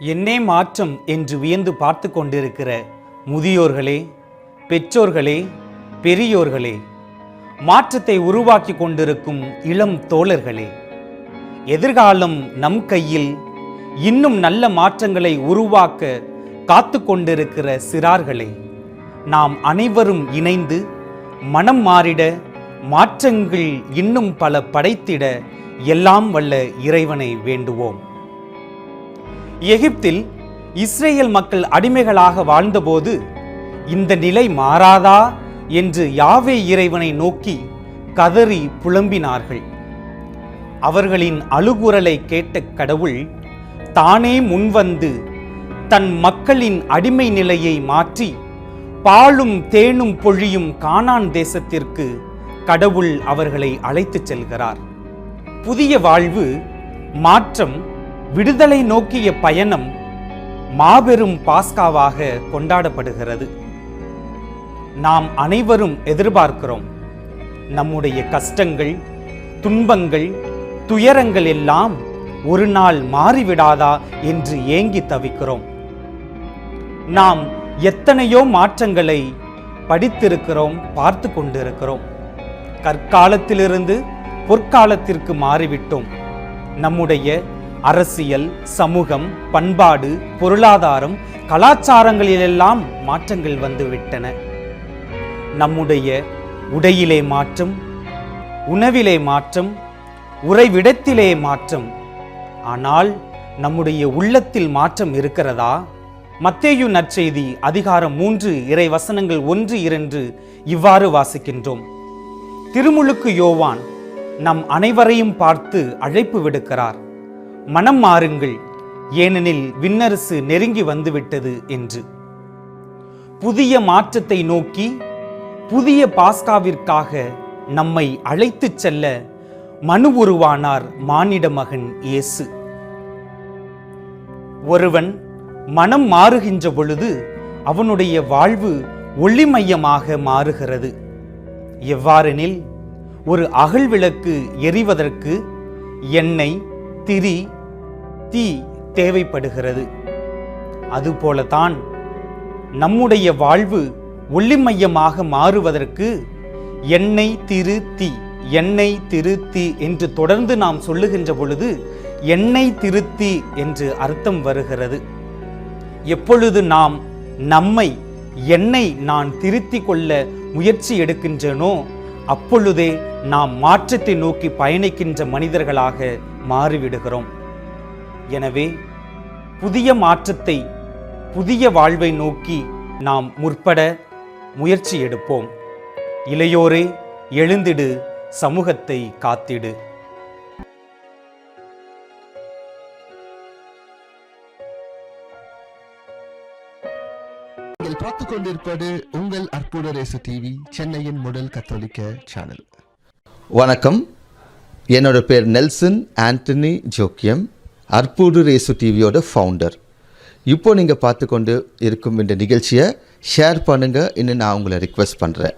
என்னே மாற்றம் என்று வியந்து பார்த்து கொண்டிருக்கிற முதியோர்களே பெற்றோர்களே பெரியோர்களே மாற்றத்தை உருவாக்கி கொண்டிருக்கும் இளம் தோழர்களே எதிர்காலம் நம் கையில் இன்னும் நல்ல மாற்றங்களை உருவாக்க காத்து கொண்டிருக்கிற சிறார்களே நாம் அனைவரும் இணைந்து மனம் மாறிட மாற்றங்கள் இன்னும் பல படைத்திட எல்லாம் வல்ல இறைவனை வேண்டுவோம். எகிப்தில் இஸ்ரேல் மக்கள் அடிமைகளாக வாழ்ந்தபோது இந்த நிலை மாறாதா என்று யாவே இறைவனை நோக்கி கதறி புலம்பினார்கள். அவர்களின் அழுகுரலை கேட்ட கடவுள் தானே முன்வந்து தன் மக்களின் அடிமை நிலையை மாற்றி பாலும் தேனும் பொழியும் கானான் தேசத்திற்கு கடவுள் அவர்களை அழைத்துச் செல்கிறார். புதிய வாழ்வு மாற்றம் விடுதலை நோக்கிய பயணம் மாபெரும் பாஸ்காவாக கொண்டாடப்படுகிறது. நாம் அனைவரும் எதிர்பார்க்கிறோம். நம்முடைய கஷ்டங்கள் துன்பங்கள் துயரங்கள் எல்லாம் ஒரு நாள் மாறிவிடாதா என்று ஏங்கி தவிக்கிறோம். நாம் எத்தனையோ மாற்றங்களை படித்திருக்கிறோம் பார்த்து கொண்டிருக்கிறோம். கற்காலத்திலிருந்து பொற்காலத்திற்கு மாறிவிட்டோம். நம்முடைய அரசியல் சமூகம் பண்பாடு பொருளாதாரம் கலாச்சாரங்களிலெல்லாம் மாற்றங்கள் வந்துவிட்டன. நம்முடைய உடையிலே மாற்றம் உணவிலே மாற்றம் உறைவிடத்திலே மாற்றம். ஆனால் நம்முடைய உள்ளத்தில் மாற்றம் இருக்கிறதா? மத்தேயு நற்செய்தி அதிகாரம் மூன்று இறை வசனங்கள் ஒன்று இரண்டு இவ்வாறு வாசிக்கின்றோம். திருமுழுக்கு யோவான் நம் அனைவரையும் பார்த்து அழைப்பு விடுக்கிறார். மனம் மாறுங்கள் ஏனெனில் விண்ணரசு நெருங்கி வந்துவிட்டது என்று. புதிய மாற்றத்தை நோக்கி புதிய பாஸ்காவிற்காக நம்மை அழைத்துச் செல்ல மனு உருவானார் மானிட மகன் இயேசு. ஒருவன் மனம் மாறுகின்ற பொழுது அவனுடைய வாழ்வு ஒளிமையமாக மாறுகிறது. எவ்வாறெனில் ஒரு அகல் விளக்கு எரிவதற்கு எண்ணெய் திரி தீ தேவைப்படுகிறது. அதுபோலத்தான் நம்முடைய வாழ்வு ஒளிமையமாக மாறுவதற்கு எண்ணெய் திரு தீ எண்ணெய் திருத்தி என்று தொடர்ந்து நாம் சொல்லுகின்ற பொழுது எண்ணெய் திருத்தி என்று அர்த்தம் வருகிறது. எப்பொழுது நாம் நம்மை என்னை நான் திருத்தி கொள்ள முயற்சி எடுக்கின்றனோ அப்பொழுதே நாம் மாற்றத்தை நோக்கி பயணிக்கின்ற மனிதர்களாக மாறிவிடுகிறோம். எனவே புதிய மாற்றத்தை புதிய வாழ்வை நோக்கி நாம் முற்பட முயற்சி எடுப்போம். இளையோரே எழுந்திடு சமூகத்தை காத்திடு. நீங்கள் பார்த்து கொண்டிருப்பது உங்கள் அற்புத ரேசு டிவி சென்னையின் முதல் கத்தோலிக்க சேனல் வணக்கம். என்னோட பேர் நெல்சன் ஆண்டனி ஜோக்கியம். அற்புடு ரேசு டிவியோட ஃபவுண்டர் இப்போ நீங்கள் பார்த்து கொண்டு இருக்கும் இந்த நிகழ்ச்சியை ஷேர் பண்ணுங்கள் இன்னும் நான் உங்களை ரிக்வெஸ்ட் பண்ணுறேன்